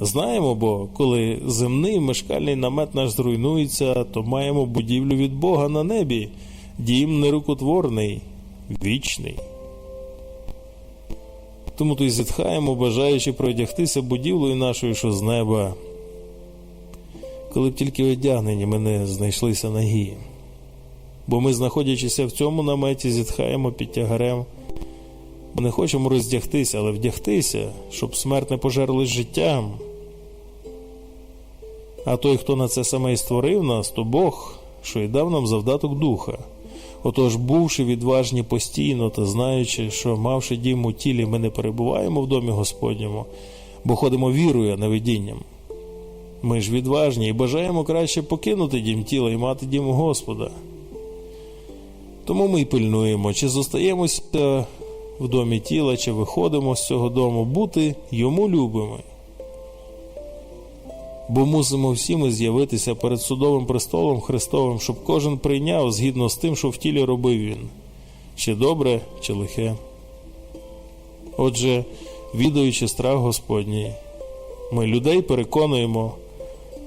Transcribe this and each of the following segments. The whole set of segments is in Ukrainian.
Знаємо, бо коли земний мешкальний намет наш зруйнується, то маємо будівлю від Бога на небі, дім нерукотворний, вічний. Тому то й зітхаємо, бажаючи продягтися будівлею нашою, що з неба, коли б тільки одягнені мене знайшлися нагі. Бо ми, знаходячися в цьому наметі, зітхаємо під тягарем. Ми не хочемо роздягтися, але вдягтися, щоб смерть не пожерлась життям. А той, хто на це саме і створив нас, то Бог, що й дав нам завдаток духа. Отож, бувши відважні постійно та знаючи, що, мавши дім у тілі, ми не перебуваємо в домі Господньому, бо ходимо вірою, а не видінням. Ми ж відважні і бажаємо краще покинути дім тіла і мати дім Господа. Тому ми й пильнуємо, чи зостаємося в домі тіла, чи виходимо з цього дому, бути йому любими. Бо мусимо всі ми з'явитися перед судовим престолом Христовим, щоб кожен прийняв згідно з тим, що в тілі робив він, чи добре, чи лихе. Отже, відаючи страх Господній, ми людей переконуємо,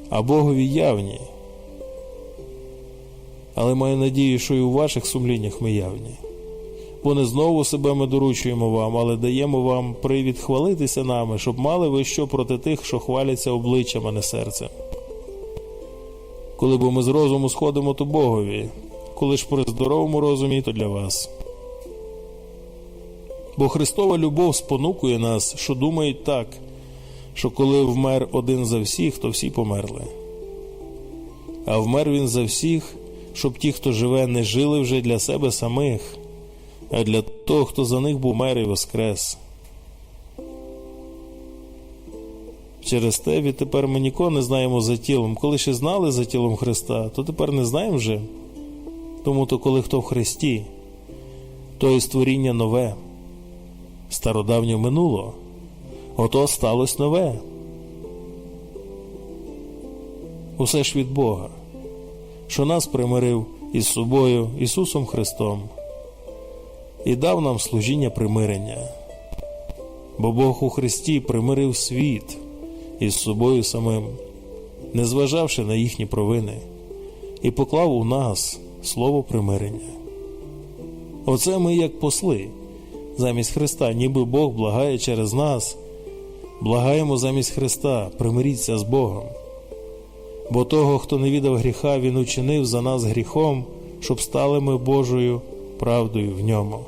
а Богові явні. Але маю надію, що і у ваших сумліннях ми явні. Бо не знову себе ми доручуємо вам, але даємо вам привід хвалитися нами, щоб мали ви що проти тих, що хваляться обличчям, а не серцем. Коли бо ми з розуму сходимо, то Богові, коли ж при здоровому розумі, то для вас. Бо Христова любов спонукує нас, що думають так, що коли вмер один за всіх, то всі померли. А вмер він за всіх, щоб ті, хто живе, не жили вже для себе самих а для того, хто за них був мер і воскрес. Через те відтепер ми нікого не знаємо за тілом. Коли ще знали за тілом Христа, то тепер не знаємо вже. Тому то, коли хто в Христі, то і створіння нове, стародавнє минуло, ото сталося нове. Усе ж від Бога, що нас примирив із собою Ісусом Христом і дав нам служіння примирення. Бо Бог у Христі примирив світ із собою самим, незважавши на їхні провини, і поклав у нас слово примирення. Оце ми, як посли, замість Христа, ніби Бог благає через нас, благаємо замість Христа, примиріться з Богом. Бо того, хто не віддав гріха, Він учинив за нас гріхом, щоб стали ми Божою правдою в ньому.